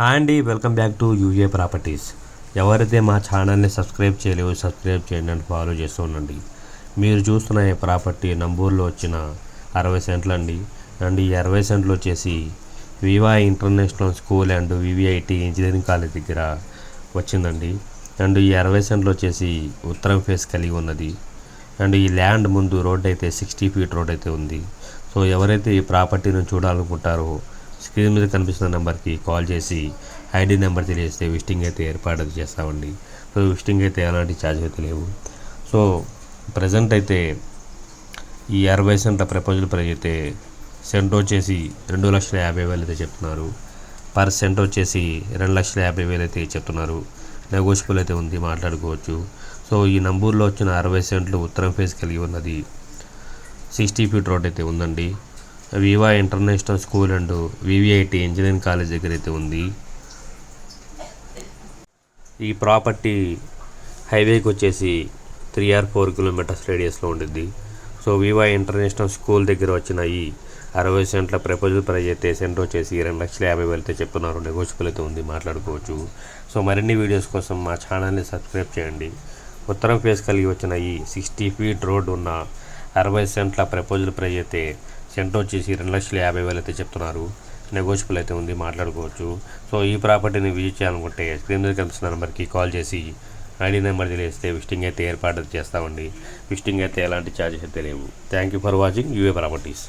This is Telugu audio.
హాయ్ అండి welcome back to UA properties. ఎవరైతే మా ఛానల్ని సబ్స్క్రైబ్ చేయలేవో సబ్స్క్రైబ్ చేయండి అని ఫాలో చేస్తూ ఉండండి. మీరు చూస్తున్న ఈ ప్రాపర్టీ నంబూరులో వచ్చిన అరవై సెంట్లు అండి అండ్ ఈ అరవై సెంట్లు వచ్చేసి Viva International School and VVIT engineering college దగ్గర వచ్చిందండి. అండ్ ఈ అరవై సెంట్లు వచ్చేసి ఉత్తరం ఫేస్ కలిగి ఉన్నది. అండ్ ఈ ల్యాండ్ ముందు రోడ్ అయితే సిక్స్టీ ఫీట్ రోడ్ అయితే ఉంది. సో ఎవరైతే ఈ ప్రాపర్టీని చూడాలనుకుంటారో స్క్రీన్ మీద కనిపిస్తున్న నెంబర్కి కాల్ చేసి ఐడి నెంబర్ తెలియజేస్తే విస్టింగ్ అయితే ఏర్పాటు చేస్తామండి. సో విస్టింగ్ అయితే ఎలాంటి ఛార్జ్ అయితే లేవు. సో ప్రజెంట్ అయితే ఈ అరవై సెంట్ల ప్రపోజల్ ప్రైజ్ అయితే సెంట్ వచ్చేసి రెండు లక్షల యాభై వేలు అయితే చెప్తున్నారు. పర్ సెంట్ వచ్చేసి రెండు లక్షల యాభై వేలు అయితే చెప్తున్నారు. నెగోషియబుల్ అయితే ఉంది మాట్లాడుకోవచ్చు. సో ఈ నంబూర్లో వచ్చిన అరవై సెంట్లు ఉత్తరం ఫేస్ కలిగి ఉన్నది సిక్స్టీ ఫీట్ రోడ్ అయితే ఉందండి. Viva International School and VVIT engineering college దగ్గర అయితే ఉంది. ఈ ప్రాపర్టీ హైవేకి వచ్చేసి త్రీ ఆర్ ఫోర్ కిలోమీటర్స్ రేడియస్లో ఉండిద్ది. సో వివా ఇంటర్నేషనల్ స్కూల్ దగ్గర వచ్చిన ఈ అరవై సెంట్ల ప్రపోజల్ ప్రైజ్ అయితే సెంటర్ వచ్చేసి రెండు లక్షల యాభై వేలతో చెప్తున్నారు. నెగోషియబుల్ అయితే ఉంది మాట్లాడుకోవచ్చు. సో మరిన్ని వీడియోస్ కోసం మా ఛానల్ని సబ్స్క్రైబ్ చేయండి. ఉత్తరం ఫేస్ కలిగి వచ్చిన ఈ సిక్స్టీ ఫీట్ రోడ్ ఉన్న అరవై సెంట్ల ప్రపోజల్ ప్రైజ్ అయితే సెంట్ వచ్చేసి రెండు లక్షల యాభై వేలు అయితే చెప్తున్నారు. నెగోషియబుల్ అయితే ఉంది మాట్లాడుకోవచ్చు. సో ఈ ప్రాపర్టీని విజిట్ చేయాలనుకుంటే స్క్రీన్ మీద కనిపిస్తున్న నెంబర్కి కాల్ చేసి ఐడి నెంబర్ తెలియస్తే విజిటింగ్ అయితే ఏర్పాటు చేస్తామండి. విజిటింగ్ అయితే ఎలాంటి ఛార్జెస్ అయితే లేవు. Thank you for watching UA properties